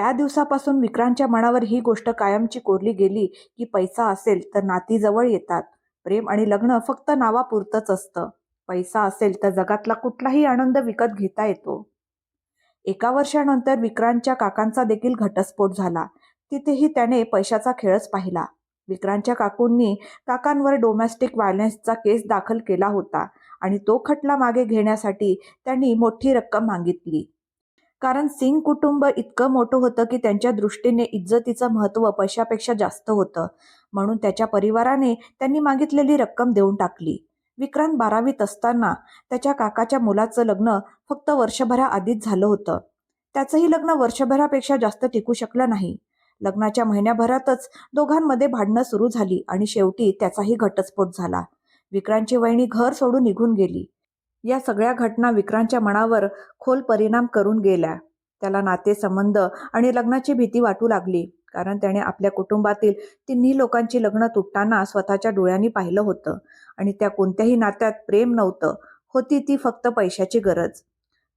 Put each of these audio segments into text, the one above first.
त्या दिवसापासून विक्रांतच्या मनावर ही गोष्ट कायमची कोरली गेली की पैसा असेल तर नाती जवळ येतात. प्रेम आणि लग्न फक्त नावापुरतंच असतं. पैसा असेल तर जगातला कुठलाही आनंद विकत घेता येतो. एका वर्षानंतर विक्रांतच्या काकांचा देखील घटस्फोट झाला. तिथेही त्याने पैशाचा खेळच पाहिला. विक्रांतच्या काकूंनी काकांवर डोमेस्टिक व्हायलन्सचा केस दाखल केला होता आणि तो खटला मागे घेण्यासाठी त्यांनी मोठी रक्कम मागितली. कारण सिंग कुटुंब इतकं मोठं होतं की त्यांच्या दृष्टीने इज्जतीचं महत्त्व पैशापेक्षा जास्त होतं. म्हणून त्याच्या परिवाराने त्यांनी मागितलेली रक्कम देऊन टाकली. विक्रांत बारावीत असताना त्याच्या काकाच्या मुलाचं लग्न फक्त वर्षभराआधीच झालं होतं. त्याचंही लग्न वर्षभरापेक्षा जास्त टिकू शकलं नाही. लग्नाच्या महिन्याभरातच दोघांमध्ये भांडणं सुरू झाली आणि शेवटी त्याचाही घटस्फोट झाला. विक्रांतची वहिनी घर सोडून निघून गेली. या सगळ्या घटना विक्रांतच्या मनावर खोल परिणाम करून गेल्या. त्याला नातेसंबंध आणि लग्नाची भीती वाटू लागली कारण त्याने आपल्या कुटुंबातील तिन्ही लोकांची लग्न तुटताना स्वतःच्या डोळ्यांनी पाहिलं होतं आणि त्या कोणत्याही नात्यात प्रेम नव्हतं होती ती फक्त पैशाची गरज.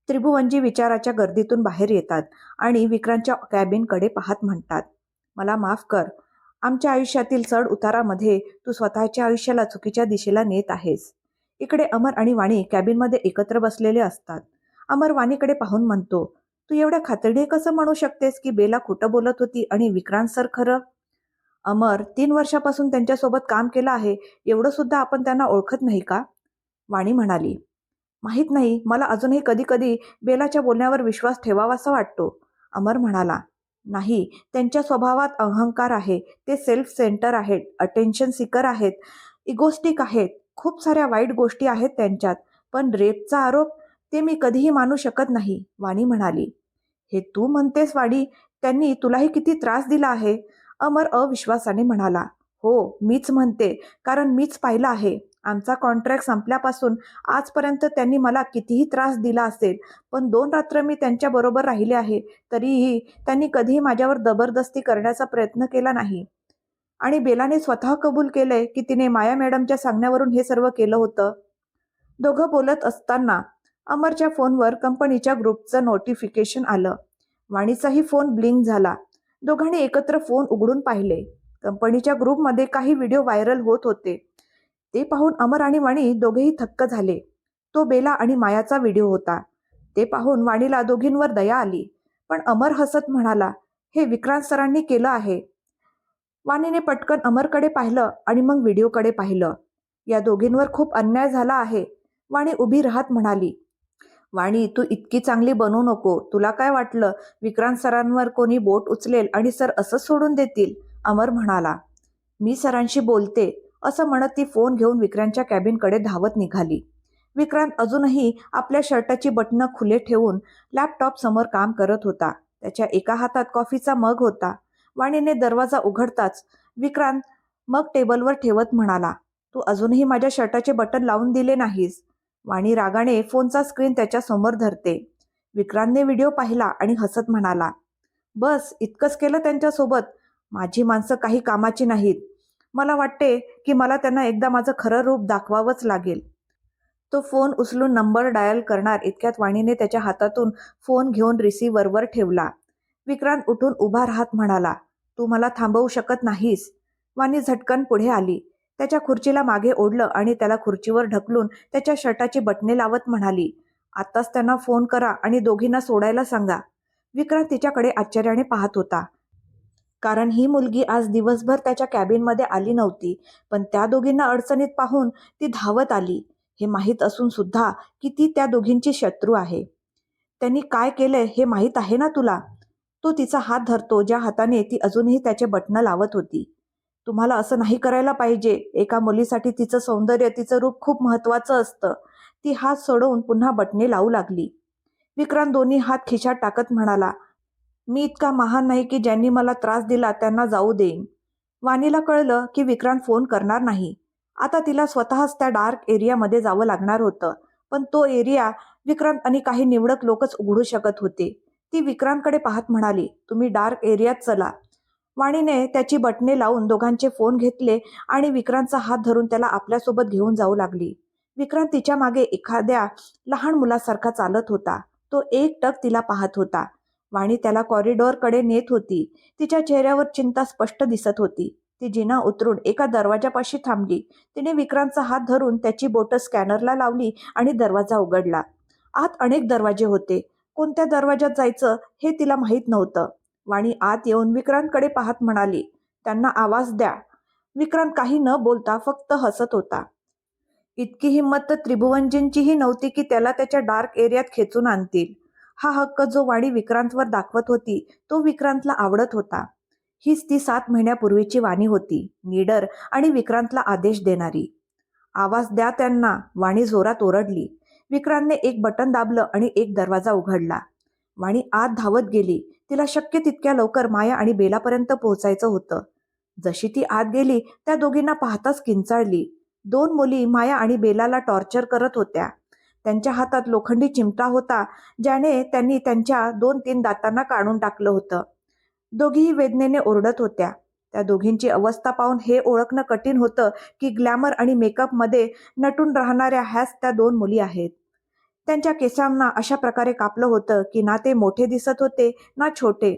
त्रिभुवनजी विचाराच्या गर्दीतून बाहेर येतात आणि विक्रांतच्या कॅबिनकडे पाहत म्हणतात मला माफ कर आमच्या आयुष्यातील चढ उतारामध्ये तू स्वतःच्या आयुष्याला चुकीच्या दिशेला नेत आहेस. इकडे अमर आणि वाणी कॅबिनमध्ये एकत्र बसलेले असतात. अमर वाणीकडे पाहून म्हणतो तू एवढ्या खात्रीने कसं म्हणू शकतेस की बेला खोटं बोलत होती आणि विक्रांत सर खरं? अमर तीन वर्षापासून त्यांच्यासोबत काम केलं आहे एवढं सुद्धा आपण त्यांना ओळखत नाही का? वाणी म्हणाली माहीत नाही मला अजूनही कधी कधी बेलाच्या बोलण्यावर विश्वास ठेवावासा वाटतो. अमर म्हणाला नाही त्यांच्या स्वभावात अहंकार आहे ते सेल्फ सेंटर आहेत अटेन्शन सिकर आहेत इगोस्टिक आहेत खूप साऱ्या वाईट गोष्टी आहेत त्यांच्यात पण रेपचा आरोप ते मी कधीही मानू शकत नाही वाणी म्हणाली. हे तू म्हणतेस वाणी? त्यांनी तुलाही किती त्रास दिला आहे? अमर अविश्वासाने म्हणाला. हो मीच म्हणते कारण मीच पाहिलं आहे. आमचा कॉन्ट्रॅक्ट संपल्यापासून आजपर्यंत त्यांनी मला कितीही त्रास दिला असेल पण दोन रात्र मी त्यांच्याबरोबर राहिले आहे तरीही त्यांनी कधीही माझ्यावर जबरदस्ती करण्याचा प्रयत्न केला नाही. आणि बेलाने स्वतः कबूल केलंय की तिने माया मॅडमच्या सांगण्यावरून हे सर्व केलं होतं. दोघं बोलत असताना अमरच्या फोनवर कंपनीच्या ग्रुपचं नोटिफिकेशन आलं. वाणीचाही फोन ब्लिंक झाला. दोघांनी एकत्र फोन उघडून पाहिले. कंपनीच्या ग्रुपमध्ये काही व्हिडिओ व्हायरल होत होते. ते पाहून अमर आणि वाणी दोघेही थक्क झाले. तो बेला आणि मायाचा व्हिडिओ होता. ते पाहून वाणीला दोघींवर दया आली. पण अमर हसत म्हणाला हे विक्रांत सरांनी केलं आहे. वाणीने पटकन अमरकडे पाहिलं आणि मग व्हिडिओकडे पाहिलं. या दोघींवर खूप अन्याय झाला आहे वाणी उभी राहत म्हणाली. वाणी तू इतकी चांगली बनवू नको. तुला काय वाटलं? विक्रांत सरांवर कोणी बोट उचलेल आणि सर असंच सोडून देतील? अमर म्हणाला. मी सरांशी बोलते असं म्हणत ती फोन घेऊन विक्रांतच्या कॅबिनकडे धावत निघाली. विक्रांत अजूनही आपल्या शर्टाची बटणं खुले ठेवून लॅपटॉप समोर काम करत होता. त्याच्या एका हातात कॉफीचा मग होता. वाणीने दरवाजा उघडताच विक्रांत मग टेबलवर ठेवत म्हणाला तू अजूनही माझ्या शर्टाचे बटन लावून दिले नाहीस वाणी रागाने फोनचा स्क्रीन त्याच्यासमोर धरते. विक्रांतने व्हिडिओ पाहिला आणि हसत म्हणाला बस इतकंच केलं त्यांच्यासोबत. माझी माणसं काही कामाची नाहीत. मला वाटते की मला त्यांना एकदा माझं खरं रूप दाखवावंच लागेल. तो फोन उचलून नंबर डायल करणार इतक्यात वाणीने त्याच्या हातातून फोन घेऊन रिसिव्हरवर ठेवला. विक्रांत उठून उभा राहत म्हणाला तू मला थांबवू शकत नाहीस. वाणी झटकन पुढे आली. त्याच्या खुर्चीला मागे ओढलं आणि त्याला खुर्चीवर ढकलून त्याच्या शर्टाची बटणे लावत म्हणाली आत्ताच त्यांना फोन करा आणि दोघींना सोडायला सांगा. विक्रांत तिच्याकडे आश्चर्याने पाहत होता. कारण ही मुलगी आज दिवसभर त्याच्या कॅबिनमध्ये आली नव्हती पण त्या दोघींना अडचणीत पाहून ती धावत आली. हे माहीत असून सुद्धा की ती त्या दोघींची शत्रू आहे. त्यांनी काय केलंय हे माहीत आहे ना तुला? तो तिचा हात धरतो ज्या हाताने ती अजूनही त्याचे बटणं लावत होती. तुम्हाला असं नाही करायला पाहिजे. एका मुलीसाठी तिचं सौंदर्य तिचं रूप खूप महत्त्वाचं असतं. ती हात सोडवून पुन्हा बटणे लावू लागली. विक्रांत दोन्ही हात खिशात टाकत म्हणाला मी इतका महान नाही की ज्यांनी मला त्रास दिला त्यांना जाऊ देईन. वाणीला कळलं की विक्रांत फोन करणार नाही. आता तिला स्वतःच त्या डार्क एरियामध्ये जावं लागणार होतं. पण तो एरिया विक्रांत आणि काही निवडक लोकच उघडू शकत होते. ती विक्रांतकडे पाहत म्हणाली तुम्ही डार्क एरियात चला. वाणीने त्याची बटणे लावून दोघांचे फोन घेतले आणि विक्रांतचा हात धरून त्याला आपल्यासोबत घेऊन जाऊ लागली. विक्रांत तिच्यामागे एखाद्या लहान मुलासारखा चालत होता. तो एक टक तिला पाहत होता. वाणी त्याला कॉरिडॉरकडे नेत होती. तिच्या चेहऱ्यावर चिंता स्पष्ट दिसत होती. ती जिना उतरून एका दरवाजापाशी थांबली. तिने विक्रांतचा हात धरून त्याची बोटं स्कॅनरला लावली आणि दरवाजा उघडला. आत अनेक दरवाजे होते. कोणत्या दरवाजात जायचं हे तिला माहीत नव्हतं. वाणी आत येऊन विक्रांतकडे पाहत म्हणाली त्यांना आवाज द्या. विक्रांत काही न बोलता फक्त हसत होता. इतकी हिंमत तर त्रिभुवनजींचीही नव्हती की त्याला त्याच्या डार्क एरियात खेचून आणतील. हा हक्क जो वाणी विक्रांतवर दाखवत होती तो विक्रांतला आवडत होता. हीच ती सात महिन्यापूर्वीची वाणी होती निडर आणि विक्रांतला आदेश देणारी. आवाज द्या त्यांना वाणी जोरात ओरडली. विक्रांतने एक बटन दाबलं आणि एक दरवाजा उघडला. वाणी आत धावत गेली. तिला शक्य तितक्या लवकर माया आणि बेलापर्यंत पोहोचायचं होतं. जशी ती आत गेली त्या दोघींना पाहताच किंचाळली. दोन मुली माया आणि बेलाला टॉर्चर करत होत्या. त्यांच्या हातात लोखंडी चिमटा होता ज्याने त्यांनी त्यांच्या दोन तीन दातांना काढून टाकलं होतं. दोघीही वेदनेने ओरडत होत्या. त्या दोघींची अवस्था पाहून हे ओळखणं कठीण होतं की ग्लॅमर आणि मेकअपमध्ये नटून राहणाऱ्या ह्याच त्या दोन मुली आहेत. त्यांच्या केसांना अशा प्रकारे कापलं होतं की ना ते मोठे दिसत होते ना छोटे.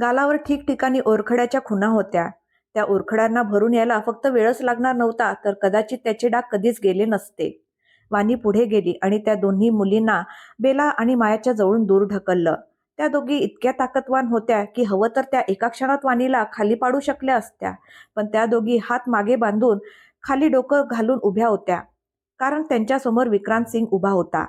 गालावर ठिकठिकाणी ओरखड्याच्या खुणा होत्या. त्या ओरखड्यांना भरून यायला फक्त वेळच लागणार नव्हता तर कदाचित त्याचे डाग कधीच गेले नसते. वाणी पुढे गेली आणि त्या दोन्ही मुलींना बेला आणि मायाच्या जवळून दूर ढकललं. त्या दोघी इतक्या ताकदवान होत्या की हवं तर त्या एका क्षणात वाणीला खाली पाडू शकल्या असत्या. पण त्या दोघी हात मागे बांधून खाली डोकं घालून उभ्या होत्या. कारण त्यांच्यासमोर विक्रांत सिंग उभा होता.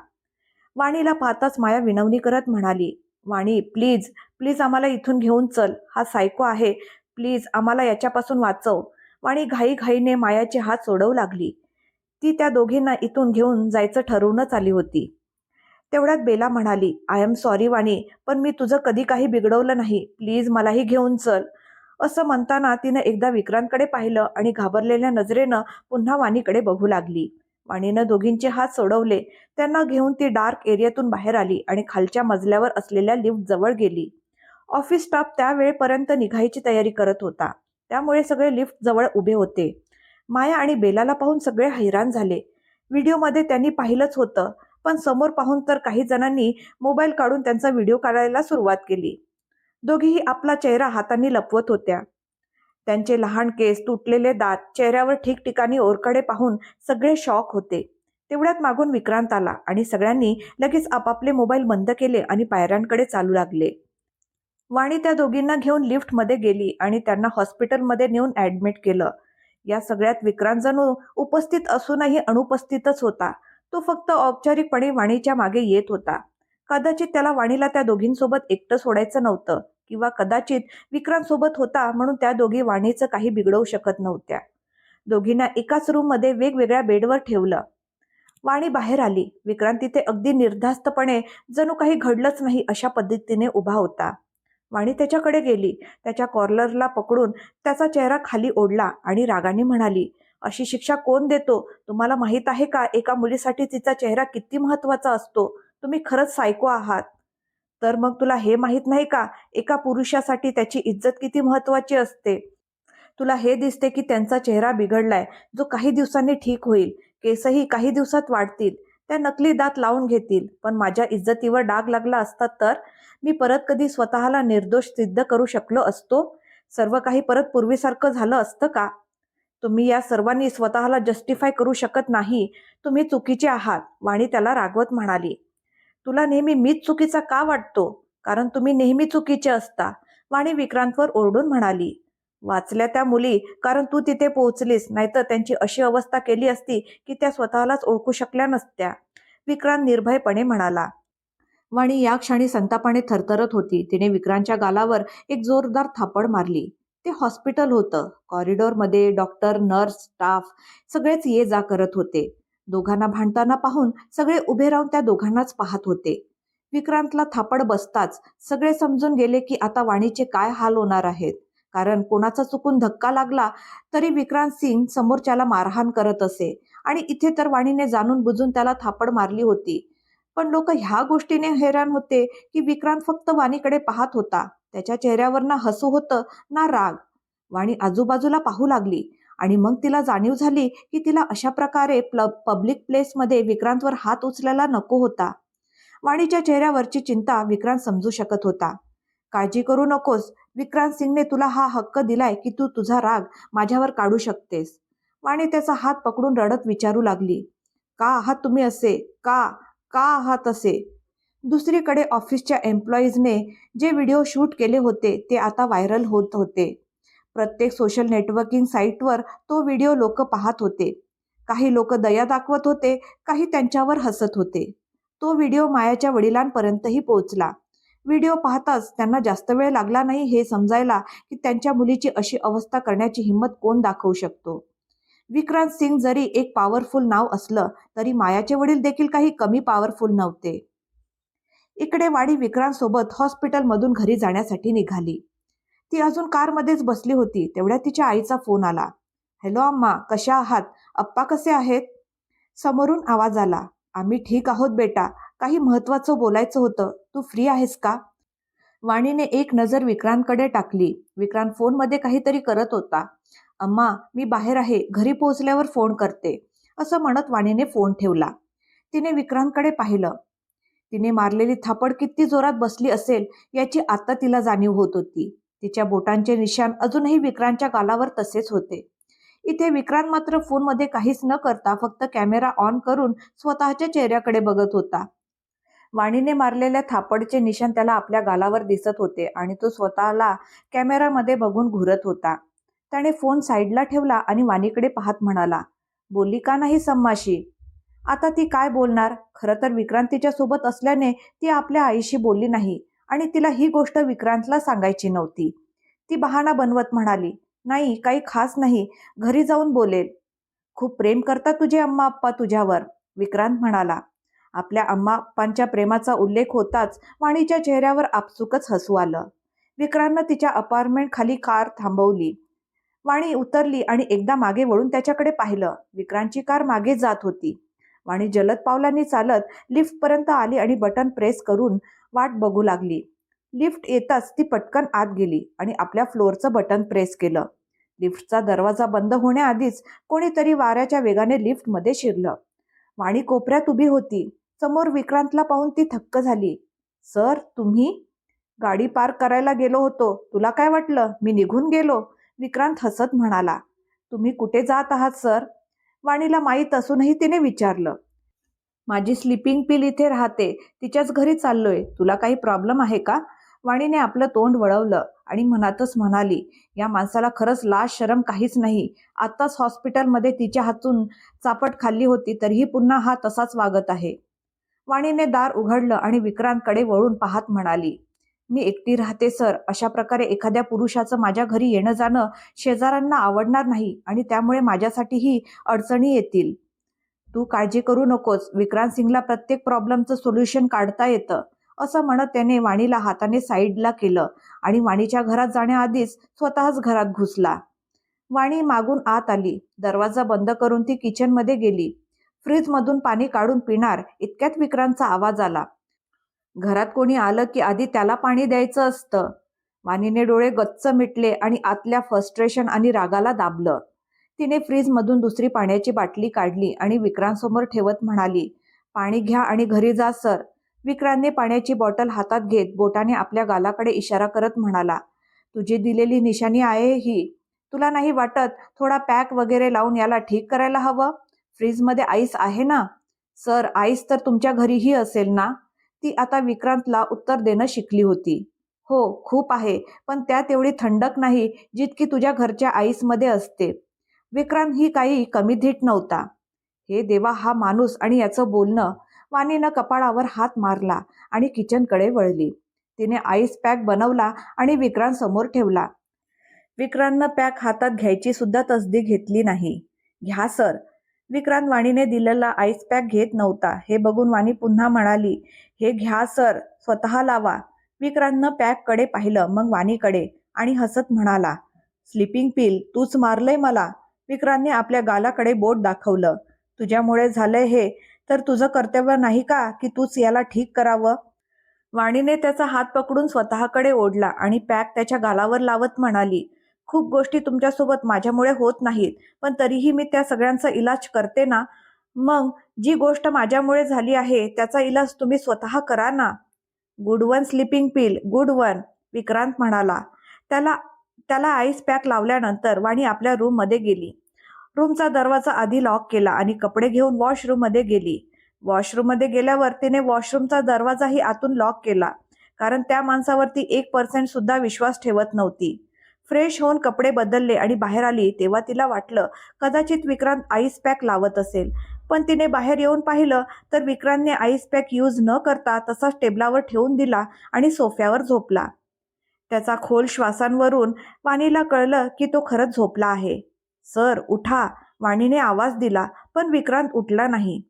वाणीला पाहताच माया विनवणी करत म्हणाली वाणी प्लीज प्लीज आम्हाला इथून घेऊन चल. हा सायको आहे. प्लीज आम्हाला याच्यापासून वाचव. वाणी घाईघाईने मायाचे हात सोडवू लागली. ती त्या दोघींना इथून घेऊन जायचं ठरवूनच आली होती. तेवढ्यात बेला म्हणाली आय एम सॉरी वाणी पण मी तुझं कधी काही बिघडवलं नाही. प्लीज मलाही घेऊन चल. असं म्हणताना तिनं एकदा विक्रांतकडे पाहिलं आणि घाबरलेल्या नजरेनं पुन्हा वाणीकडे बघू लागली. वाणीनं दोघींचे हात सोडवले. त्यांना घेऊन ती डार्क एरियातून बाहेर आली आणि खालच्या मजल्यावर असलेल्या लिफ्ट जवळ गेली. ऑफिस स्टाफ त्या वेळेपर्यंत निघायची तयारी करत होता. त्यामुळे सगळे लिफ्ट जवळ उभे होते. माया आणि बेलाला पाहून सगळे हैराण झाले. व्हिडिओमध्ये त्यांनी पाहिलंच होतं पण समोर पाहून तर काही जणांनी मोबाईल काढून त्यांचा व्हिडिओ काढायला सुरुवात केली. दोघीही आपला चेहरा हातांनी लपवत होत्या. त्यांचे लहान केस तुटलेले दात चेहऱ्यावर ठिकठिकाणी ओरकडे पाहून सगळे शॉक होते. तेवढ्यात मागून विक्रांत आला आणि सगळ्यांनी लगेच आपापले मोबाईल बंद केले आणि पायऱ्यांकडे चालू लागले. वाणी त्या दोघींना घेऊन लिफ्टमध्ये गेली आणि त्यांना हॉस्पिटलमध्ये नेऊन ॲडमिट केलं. या सगळ्यात विक्रांत जणू उपस्थित असूनही अनुपस्थितच होता. तो फक्त औपचारिकपणे वाणीच्या मागे येत होता. कदाचित त्याला वाणीला त्या दोघींसोबत एकटं सोडायचं नव्हतं किंवा कदाचित विक्रांत सोबत होता म्हणून त्या दोघी वाणीचं काही बिघडवू शकत नव्हत्या. दोघींना एकाच रूममध्ये वेगवेगळ्या बेडवर ठेवलं. वाणी बाहेर आली. विक्रांत तिथे अगदी निर्धास्तपणे जणू काही घडलंच नाही अशा पद्धतीने उभा होता. वाणी त्याच्याकडे गेली. त्याच्या कॉर्लरला पकडून त्याचा चेहरा खाली ओढला आणि रागाने म्हणाली अशी शिक्षा कोण देतो? तुम्हाला माहीत आहे का? एका मुलीसाठी तिचा चेहरा किती महत्त्वाचा असतो? तुम्ही खरंच सायको आहात. तर मग तुला हे माहीत नाही का? एका पुरुषासाठी त्याची इज्जत किती महत्वाची असते? तुला हे दिसते की त्यांचा चेहरा बिघडलाय. जो काही दिवसांनी ठीक होईल. केसही काही दिवसात वाढतील. त्या नकली दात लावून घेतील. पण माझ्या इज्जतीवर डाग लागला असता तर मी परत कधी स्वतःला निर्दोष सिद्ध करू शकलो असतो? सर्व काही परत पूर्वीसारखं झालं असतं का? तुम्ही या सर्वांनी स्वतःला जस्टिफाय करू शकत नाही. तुम्ही चुकीचे आहात वाणी त्याला रागवत म्हणाली. तुला नेहमी मीच चुकीचा का वाटतो? कारण तुम्ही नेहमी चुकीचे असता वाणी विक्रांतवर ओरडून म्हणाली. वाचल्या त्या मुली कारण तू तिथे पोहोचलीस नाहीतर त्यांची अशी अवस्था केली असती की त्या स्वतःलाच ओळखू शकल्या नसत्या. विक्रांत निर्भयपणे म्हणाला. वाणी या क्षणी संतापाने थरथरत होती. तिने विक्रांतच्या गालावर एक जोरदार थापड मारली. ते हॉस्पिटल होतं. कॉरिडॉरमध्ये डॉक्टर नर्स स्टाफ सगळेच ये जा करत होते. दोघांना भांडताना पाहून सगळे उभे राहून त्या दोघांनाच पाहत होते. विक्रांतला थापड बसताच सगळे समजून गेले की आता वाणीचे काय हाल होणार आहेत. कारण कोणाचा चुकून धक्का लागला तरी विक्रांत सिंग समोरच्याला मारहाण करत असे. आणि इथे तर वाणीने जाणून बुजून त्याला थापड मारली होती. पण लोक ह्या गोष्टीने हैराण होते की विक्रांत फक्त वाणीकडे पाहत होता. त्याच्या चेहऱ्यावर ना हसू होतं ना राग. वाणी आजूबाजूला पाहू लागली आणि मग तिला जाणीव झाली की तिला अशा प्रकारे प्ल पब्लिक प्लेसमध्ये विक्रांतवर हात उचलायला नको होता. वाणीच्या चेहऱ्यावरची चिंता विक्रांत समजू शकत होता. काळजी करू नकोस. विक्रांत सिंगने तुला हा हक्क दिलाय की तू तुझा राग माझ्यावर काढू शकतेस. वाणी त्याचा हात पकडून रडत विचारू लागली. का आहात तुम्ही असे? का? का आहात असे? दुसरीकडे ऑफिसच्या एम्प्लॉईजने जे व्हिडिओ शूट केले होते ते आता व्हायरल होत होते. प्रत्येक सोशल नेटवर्किंग साईटवर तो व्हिडिओ लोक पाहत होते. काही लोक दया दाखवत होते काही त्यांच्यावर हसत होते. तो व्हिडिओ मायाच्या वडिलांपर्यंतही पोहोचला. व्हिडिओ पाहताच त्यांना जास्त वेळ लागला नाही हे समजायला की त्यांच्या मुलीची अशी अवस्था करण्याची हिंमत कोण दाखवू शकतो? विक्रांत सिंग जरी एक पॉवरफुल नाव असलं तरी मायाचे वडील देखील काही कमी पॉवरफुल नव्हते. इकडे वाडी विक्रांतसोबत हॉस्पिटलमधून घरी जाण्यासाठी निघाली. ती अजून कारमध्येच बसली होती तेवढ्या तिच्या आईचा फोन आला. हॅलो अम्मा कशा आहात? अप्पा कसे आहेत? समोरून आवाज आला. आम्ही ठीक आहोत बेटा. काही महत्वाचं बोलायचं होतं. तू फ्री आहेस का? वाणीने एक नजर विक्रांतकडे टाकली. विक्रांत फोनमध्ये काहीतरी करत होता. अम्मा मी बाहेर आहे. घरी पोहोचल्यावर फोन करते. असं म्हणत वाणीने फोन ठेवला. तिने विक्रांतकडे पाहिलं. तिने मारलेली थापड किती जोरात बसली असेल याची आता तिला जाणीव होत होती. तिच्या बोटांचे निशाण अजूनही विक्रांतच्या गालावर तसेच होते. इथे विक्रांत मात्र फोनमध्ये काहीच न करता फक्त कॅमेरा ऑन करून स्वतःच्या चेहऱ्याकडे बघत होता. वाणीने मारलेल्या थापडचे निशाण त्याला आपल्या गालावर दिसत होते आणि तो स्वतःला कॅमेरामध्ये बघून घुरत होता. त्याने फोन साईडला ठेवला आणि वाणीकडे पाहत म्हणाला बोलली का नाही सम्माशी आता ती काय बोलणार? खरं तर विक्रांतीच्या सोबत असल्याने ती आपल्या आईशी बोलली नाही आणि तिला ही गोष्ट विक्रांतला सांगायची नव्हती. ती बहाणा बनवत म्हणाली नाही काही खास नाही. घरी जाऊन बोलेल. खूप प्रेम करतात तुझे अम्मा आप्पा तुझ्यावर. विक्रांत म्हणाला आपल्या अम्मा आप्पांच्या प्रेमाचा उल्लेख होताच वाणीच्या चेहऱ्यावर आपसुकच हसू आलं. विक्रांतनं तिच्या अपार्टमेंट खाली कार थांबवली. वाणी उतरली आणि एकदा मागे वळून त्याच्याकडे पाहिलं. विक्रांतची कार मागे जात होती. वाणी जलद पावलांनी चालत लिफ्टपर्यंत आली आणि बटन प्रेस करून वाट बघू लागली. लिफ्ट येताच ती पटकन आत गेली आणि आपल्या फ्लोअरचं बटन प्रेस केलं. लिफ्टचा दरवाजा बंद होण्याआधीच कोणीतरी वाऱ्याच्या वेगाने लिफ्टमध्ये शिरलं. वाणी कोपऱ्यात उभी होती. समोर विक्रांतला पाहून ती थक्क झाली. सर तुम्ही? गाडी पार्क करायला गेलो होतो. तुला काय वाटलं? मी निघून गेलो. विक्रांत हसत म्हणाला. तुम्ही कुठे जात आहात सर? वाणीला माहीत असूनही तिने विचारलं माझी स्लिपिंग पिल इथे राहते तिच्याच घरी चाललोय तुला काही प्रॉब्लेम आहे का? वाणीने आपलं तोंड वळवलं आणि मनातच म्हणाली या माणसाला खरंच लाज शरम काहीच नाही. आत्ताच हॉस्पिटलमध्ये तिच्या हातून चापट खाल्ली होती तरीही पुन्हा हा तसाच वागत आहे. वाणीने दार उघडलं आणि विक्रांतकडे वळून पाहत म्हणाली मी एकटी राहते सर. अशा प्रकारे एखाद्या पुरुषाचं माझ्या घरी येणं जाणं शेजाऱ्यांना आवडणार नाही आणि त्यामुळे माझ्यासाठीही अडचणी येतील. तू काळजी करू नकोस. विक्रांत सिंगला प्रत्येक प्रॉब्लेमचं सोल्युशन काढता येतं. असं म्हणत त्याने वाणीला हाताने साईडला केलं आणि वाणीच्या घरात जाण्याआधीच स्वतःच घरात घुसला. वाणी मागून आत आली. दरवाजा बंद करून ती किचनमध्ये गेली. फ्रीजमधून पाणी काढून पिणार इतक्यात विक्रांतचा आवाज आला. घरात कोणी आलं की आधी त्याला पाणी द्यायचं असतं. वाणीने डोळे गच्च मिटले आणि आतल्या फ्रस्ट्रेशन आणि रागाला दाबलं. तिने फ्रीजमधून दुसरी पाण्याची बाटली काढली आणि विक्रांतसमोर ठेवत म्हणाली पाणी घ्या आणि घरी जा सर. विक्रांतने पाण्याची बॉटल हातात घेत बोटाने आपल्या गालाकडे इशारा करत म्हणाला तुझी दिलेली निशाणी आहे ही. तुला नाही वाटत थोडा पॅक वगैरे लावून याला ठीक करायला हवं? फ्रीजमध्ये आईस आहे ना? सर आईस तर तुमच्या घरीही असेल ना? ती आता विक्रांतला उत्तर देणं शिकली होती. हो खूप आहे पण त्यात एवढी थंडक नाही जितकी तुझ्या घरच्या आईसमध्ये असते. विक्रांत ही काही कमी धीट नव्हता. हे देवा हा माणूस आणि याचं बोलणं. वाणीनं कपाळावर हात मारला आणि किचनकडे वळली. तिने आईस पॅक बनवला आणि विक्रांत समोर ठेवला. विक्रांतनं पॅक हातात घ्यायची सुद्धा तसदी घेतली नाही. घ्या सर. विक्रांत वाणीने दिलेला आईस पॅक घेत नव्हता. हे बघून वाणी पुन्हा म्हणाली हे घ्या सर स्वतः लावा. विक्रांतनं पॅककडे पाहिलं मग वाणीकडे आणि हसत म्हणाला स्लिपिंग पिल तूच मारलंय मला. विक्रांतने आपल्या गालाकडे बोट दाखवलं तुझ्यामुळे झालंय हे. तर तुझं कर्तव्य नाही का की तूच याला ठीक करावं? वाणीने त्याचा हात पकडून स्वतःकडे ओढला आणि पॅक त्याच्या गालावर लावत म्हणाली खूप गोष्टी तुमच्यासोबत माझ्यामुळे होत नाहीत पण तरीही मी त्या सगळ्यांचा इलाज करते ना? मग जी गोष्ट माझ्यामुळे झाली आहे त्याचा इलाज तुम्ही स्वतः करा ना? Good one sleeping pill good one Vikrant म्हणाला. त्याला त्याला आईस पॅक लावल्यानंतर वाणी आपल्या रूममध्ये गेली. रूमचा दरवाजा आधी लॉक केला आणि कपडे घेऊन वॉशरूममध्ये गेली. वॉशरूममध्ये गेल्यावर तिने वॉशरूमचा दरवाजाही आतून लॉक केला कारण त्या माणसावरती एक पर्सेंट सुद्धा विश्वास ठेवत नव्हती. फ्रेश होऊन कपडे बदलले आणि बाहेर आली तेव्हा तिला वाटलं कदाचित विक्रांत आईस पॅक लावत असेल. पण तिने बाहेर येऊन पाहिलं तर विक्रांतने आईस पॅक यूज न करता तसाच टेबलावर ठेवून दिला आणि सोफ्यावर झोपला. त्याचा खोल श्वासांवरून वाणीला कळलं की तो खरंच झोपला आहे. सर उठा वाणीने आवाज दिला पण विक्रांत उठला नाही.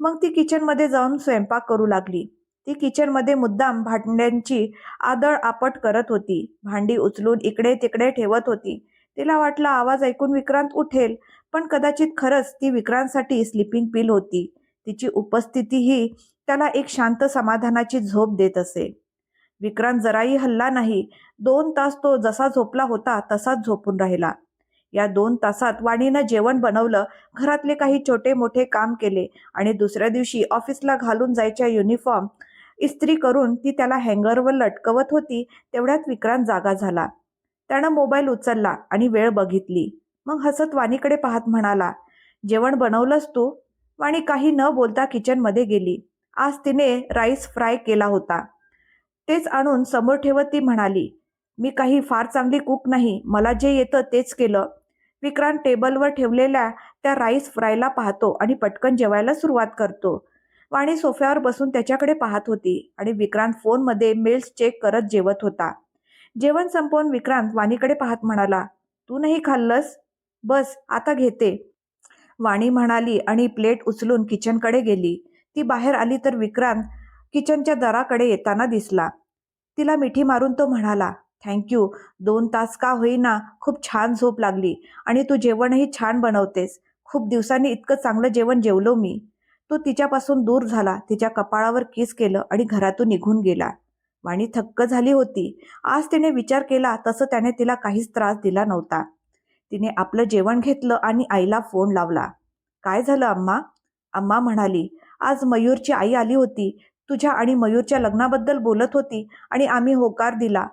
मग ती किचनमध्ये जाऊन स्वयंपाक करू लागली. ती किचनमध्ये मुद्दाम भांड्यांची आदळ आपट करत होती. भांडी उचलून इकडे तिकडे ठेवत होती. तिला वाटला आवाज ऐकून विक्रांत उठेल पण कदाचित खरंच ती विक्रांतसाठी स्लिपिंग पिल होती. तिची उपस्थितीही त्याला एक शांत समाधानाची झोप देत असे. विक्रांत जराही हल्ला नाही. दोन तास तो जसा झोपला होता तसाच झोपून राहिला. या दोन तासात वाणीनं जेवण बनवलं घरातले काही छोटे मोठे काम केले आणि दुसऱ्या दिवशी ऑफिसला घालून जायच्या युनिफॉर्म इस्त्री करून ती त्याला हँगरवर लटकवत होती तेवढ्यात विक्रांत जागा झाला. त्यानं मोबाईल उचलला आणि वेळ बघितली. मग हसत वाणीकडे पाहत म्हणाला जेवण बनवलंस तू? वाणी काही न बोलता किचनमध्ये गेली. आज तिने राईस फ्राय केला होता. तेच आणून समोर ठेवत ती म्हणाली मी काही फार चांगली कुक नाही मला जे येतं तेच केलं. विक्रांत टेबलवर ठेवलेल्या त्या राईस फ्रायला पाहतो आणि पटकन जेवायला सुरुवात करतो. वाणी सोफ्यावर बसून त्याच्याकडे पाहत होती आणि विक्रांत फोनमध्ये मेल्स चेक करत जेवत होता. जेवण संपवून विक्रांत वाणीकडे पाहत म्हणाला तू नाही खाल्लंस? बस आता घेते. वाणी म्हणाली आणि प्लेट उचलून किचनकडे गेली. ती बाहेर आली तर विक्रांत किचनच्या दराकडे येताना दिसला. तिला मिठी मारून तो म्हणाला थँक्यू दोन तास का होईना? खूप छान झोप लागली आणि तू जेवणही छान बनवतेस. खूप दिवसांनी इतकं चांगलं जेवण जेवलो मी. तो तिच्यापासून दूर झाला तिच्या कपाळावर किस केलं आणि घरातून निघून गेला. वाणी थक्क झाली होती. आज तिने विचार केला तसं त्याने तिला काहीच त्रास दिला नव्हता. तिने आपलं जेवण घेतलं आणि आईला फोन लावला. काय झालं अम्मा? अम्मा म्हणाली आज मयूरची आई आली होती. तुझ्या आणि मयूरच्या लग्नाबद्दल बोलत होती आणि आम्ही होकार दिला.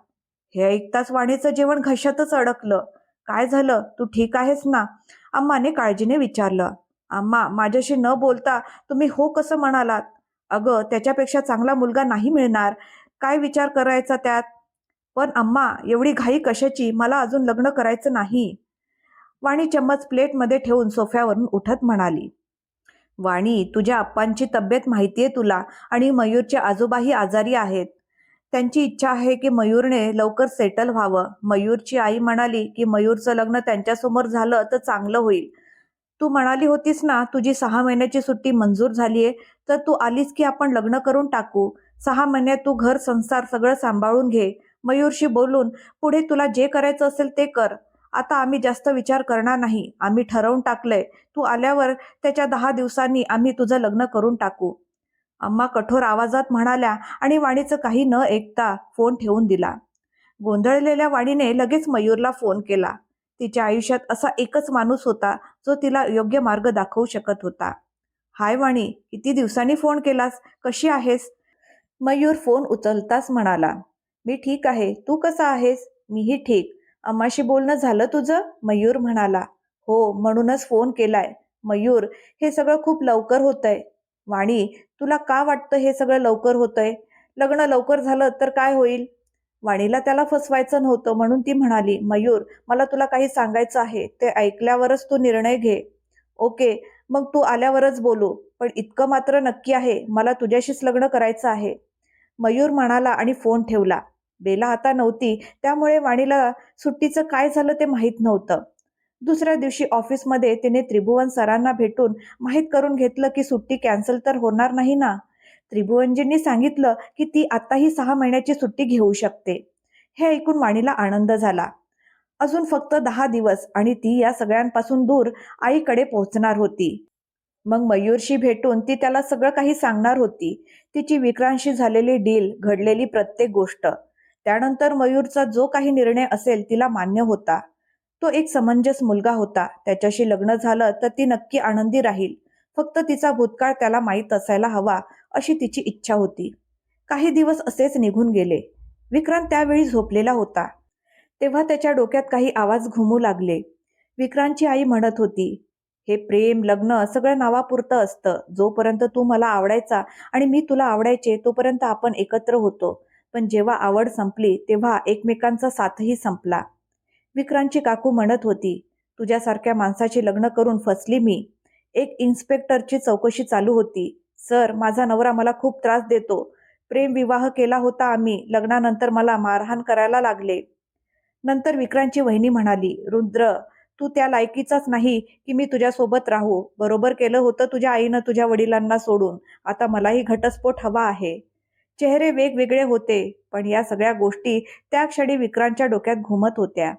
हे ऐकताच वाणीचं जेवण घशातच अडकलं. काय झालं? तू ठीक आहेस ना? अम्माने काळजीने विचारलं. अम्मा माझ्याशी न बोलता तुम्ही हो कसं म्हणालात? अगं त्याच्यापेक्षा चांगला मुलगा नाही मिळणार. काय विचार करायचा त्यात? पण अम्मा एवढी घाई कशाची? मला अजून लग्न करायचं नाही. वाणी चम्मच प्लेटमध्ये ठेवून सोफ्यावरून उठत म्हणाली. वाणी तुझ्या आप्पांची तब्येत माहिती आहे तुला आणि मयूरचे आजोबाही आजारी आहेत. त्यांची इच्छा आहे की मयूरने लवकर सेटल व्हावं. मयूरची आई म्हणाली की मयूरचं लग्न त्यांच्यासमोर झालं तर चांगलं होईल. तू म्हणाली होतीस ना तुझी सहा महिन्याची सुट्टी मंजूर झालीये तर तू आलीस की आपण लग्न करून टाकू. सहा महिन्यात तू घर संसार सगळं सांभाळून घे. मयूरशी बोलून पुढे तुला जे करायचं असेल ते कर. आता आम्ही जास्त विचार करणार नाही. आम्ही ठरवून टाकलंय. तू आल्यावर त्याच्या दहा दिवसांनी आम्ही तुझं लग्न करून टाकू. अम्मा कठोर आवाजात म्हणाल्या आणि वाणीचं काही न ऐकता फोन ठेवून दिला. गोंधळलेल्या वाणीने लगेच मयूरला फोन केला. तिच्या आयुष्यात असा एकच माणूस होता जो तिला योग्य मार्ग दाखवू शकत होता. हाय वाणी किती दिवसांनी फोन केलास? कशी आहेस? मयूर फोन उचलताच म्हणाला मी ठीक आहे. तू कसा आहेस? मीही ठीक. अम्माशी बोलणं झालं तुझं? मयूर म्हणाला. हो म्हणूनच फोन केलाय. मयूर हे सगळं खूप लवकर होतंय. वाणी तुला का वाटतं हे सगळं लवकर होतंय? लग्न लवकर झालं तर काय होईल? वाणीला त्याला फसवायचं नव्हतं म्हणून ती म्हणाली मयूर मला तुला काही सांगायचं आहे ते ऐकल्यावरच तू निर्णय घे. ओके मग तू आल्यावरच बोलू पण इतकं मात्र नक्की आहे मला तुझ्याशीच लग्न करायचं आहे. मयूर म्हणाला आणि फोन ठेवला. बेला आता नव्हती त्यामुळे वाणीला सुट्टीचं काय झालं ते माहीत नव्हतं. दुसऱ्या दिवशी ऑफिसमध्ये तिने त्रिभुवन सरांना भेटून माहीत करून घेतलं की सुट्टी कॅन्सल तर होणार नाही ना? त्रिभुवनजींनी सांगितलं की ती आताही सहा महिन्याची सुट्टी घेऊ शकते. हे ऐकून वाणीला आनंद झाला. अजून फक्त दहा दिवस आणि ती या सगळ्यांपासून दूर आईकडे पोहोचणार होती. मग मयूरशी भेटून ती त्याला सगळं काही सांगणार होती. तिची विक्रांशी झालेली डील घडलेली प्रत्येक गोष्ट. त्यानंतर मयूरचा जो काही निर्णय असेल तिला मान्य होता. तो एक समंजस मुलगा होता. त्याच्याशी लग्न झालं तर ती नक्की आनंदी राहील. फक्त तिचा भूतकाळ त्याला माहीत असायला हवा. अशी तिची इच्छा होती. काही दिवस असेच निघून गेले. विक्रांत त्यावेळी झोपलेला होता. तेव्हा त्याच्या डोक्यात काही आवाज घुमू लागले. विक्रांतची आई म्हणत होती हे प्रेम लग्न सगळं नावापुरतं असतं. जोपर्यंत तू मला आवडायचा आणि मी तुला आवडायचे तोपर्यंत आपण एकत्र होतो. पण जेव्हा आवड संपली तेव्हा एकमेकांचा साथही संपला. विक्रांतची काकू म्हणत होती तुझ्यासारख्या माणसाची लग्न करून फसली मी. एक इन्स्पेक्टरची चौकशी चालू होती. सर माझा नवरा मला खूप त्रास देतो. प्रेम विवाह केला होता आम्ही. लग्नानंतर मला मारहाण करायला लागले. नंतर विक्रांतची वहिनी म्हणाली रुद्र तू त्या लायकीचाच नाही की मी तुझ्यासोबत राहू. बरोबर केलं होतं तुझ्या आईनं तुझ्या वडिलांना सोडून. आता मलाही घटस्फोट हवा आहे. चेहरे वेगवेगळे होते पण या सगळ्या गोष्टी त्या क्षणी विक्रांतच्या डोक्यात घुमत होत्या.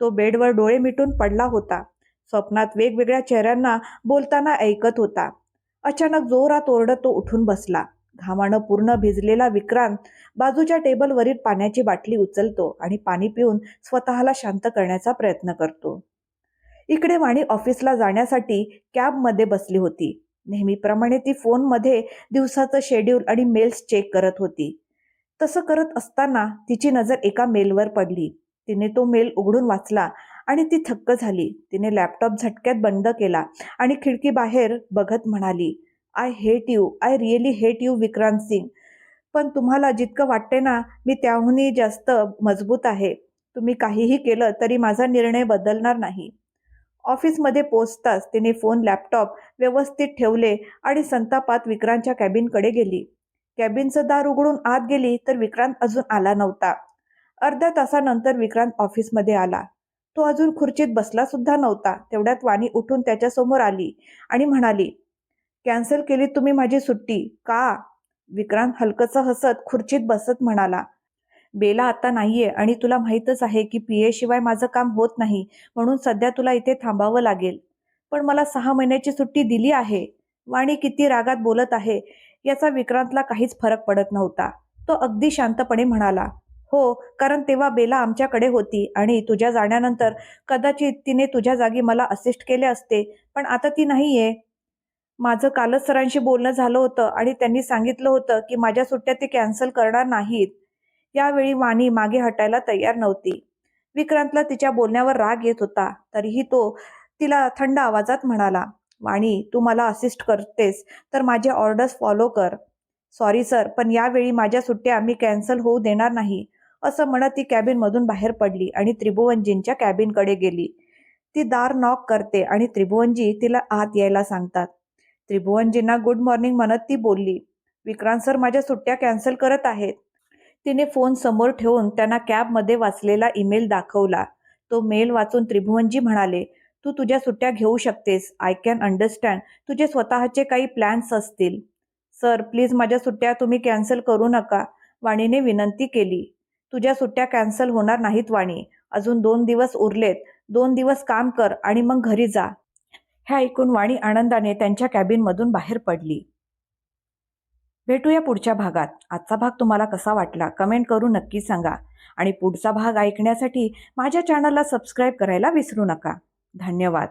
तो बेडवर डोळे मिटून पडला होता. स्वप्नात वेगवेगळ्या चेहऱ्यांना बोलताना ऐकत होता. अचानक जोरात ओरडत तो उठून बसला. घामानं पूर्ण भिजलेला विक्रांत बाजूच्या टेबलवरील पाण्याची बाटली उचलतो आणि पाणी पिऊन स्वतःला शांत करण्याचा प्रयत्न करतो. इकडे वाणी ऑफिसला जाण्यासाठी कॅबमध्ये बसली होती. नेहमीप्रमाणे ती फोनमध्ये दिवसाचं शेड्यूल आणि मेल्स चेक करत होती. तसं करत असताना तिची नजर एका मेलवर पडली. तिने तो मेल उघडून वाचला. आणि ती थक्क झाली. तिने लॅपटॉप झटक्यात बंद केला आणि खिडकीबाहेर बघत म्हणाली I hate you I really hate you Vikrant Singh. पण तुम्हाला जितकं वाटते ना मी त्याहूनही जास्त मजबूत आहे. तुम्ही काहीही केलं तरी माझा निर्णय बदलणार नाही. ऑफिसमध्ये पोचताच तिने फोन लॅपटॉप व्यवस्थित ठेवले आणि संतापात विक्रांतच्या कॅबिनकडे गेली. कॅबिनचं दार उघडून आत गेली तर विक्रांत अजून आला नव्हता. अर्ध्या तासानंतर विक्रांत ऑफिसमध्ये आला. तो अजून खुर्चीत बसला सुद्धा नव्हता. तेवढ्यात वाणी उठून त्याच्यासमोर आली आणि म्हणाली कॅन्सल केली तुम्ही माझी सुट्टी. का? विक्रांत हलकसं हसत खुर्चीत बसत म्हणाला बेला आता नाहीये आणि तुला माहीतच आहे की पी ए शिवाय माझं काम होत नाही म्हणून सध्या तुला इथे थांबावं लागेल. पण मला सहा महिन्याची सुट्टी दिली आहे. वाणी किती रागात बोलत आहे याचा विक्रांतला काहीच फरक पडत नव्हता. तो अगदी शांतपणे म्हणाला हो कारण तेव्हा बेला आमच्याकडे होती आणि तुझ्या जाण्यानंतर कदाचित तिने तुझ्या जागी मला असिस्ट केले असते पण आता ती नाहीये. माझं कालच सरांशी बोलणं झालं होतं आणि त्यांनी सांगितलं होतं की माझ्या सुट्ट्या ते कॅन्सल करणार नाहीत. यावेळी वाणी मागे हटायला तयार नव्हती. विक्रांतला तिच्या बोलण्यावर राग येत होता तरीही तो तिला थंड आवाजात म्हणाला वाणी तू मला असिस्ट करतेस तर माझे ऑर्डर्स फॉलो कर. सॉरी सर पण यावेळी माझ्या सुट्ट्या मी कॅन्सल होऊ देणार नाही. असं म्हणत ती कॅबिनमधून बाहेर पडली आणि त्रिभुवनजींच्या कॅबिनकडे गेली. ती दार नॉक करते आणि त्रिभुवनजी तिला आत यायला सांगतात. त्रिभुवनजींना गुड मॉर्निंग म्हणत ती बोलली विक्रांत सर माझ्या सुट्ट्या कॅन्सल करत आहेत. तिने फोन समोर ठेवून त्यांना कॅबमध्ये वाचलेला ईमेल दाखवला. तो मेल वाचून त्रिभुवनजी म्हणाले तू तुझ्या सुट्ट्या घेऊ शकतेस. आय कॅन अंडरस्टँड तुझे स्वतःचे काही प्लॅन्स असतील. सर प्लीज माझ्या सुट्ट्या तुम्ही कॅन्सल करू नका. वाणीने विनंती केली. तुझ्या सुट्ट्या कॅन्सल होणार नाहीत वाणी. अजून दोन दिवस उरलेत. दोन दिवस काम कर आणि मग घरी जा. हे ऐकून वाणी आनंदाने त्यांच्या कॅबिनमधून बाहेर पडली. भेटूया पुढच्या भागात. आजचा भाग तुम्हाला कसा वाटला कमेंट करून नक्की सांगा. आणि पुढचा भाग ऐकण्यासाठी माझ्या चॅनलला सबस्क्राईब करायला विसरू नका. धन्यवाद.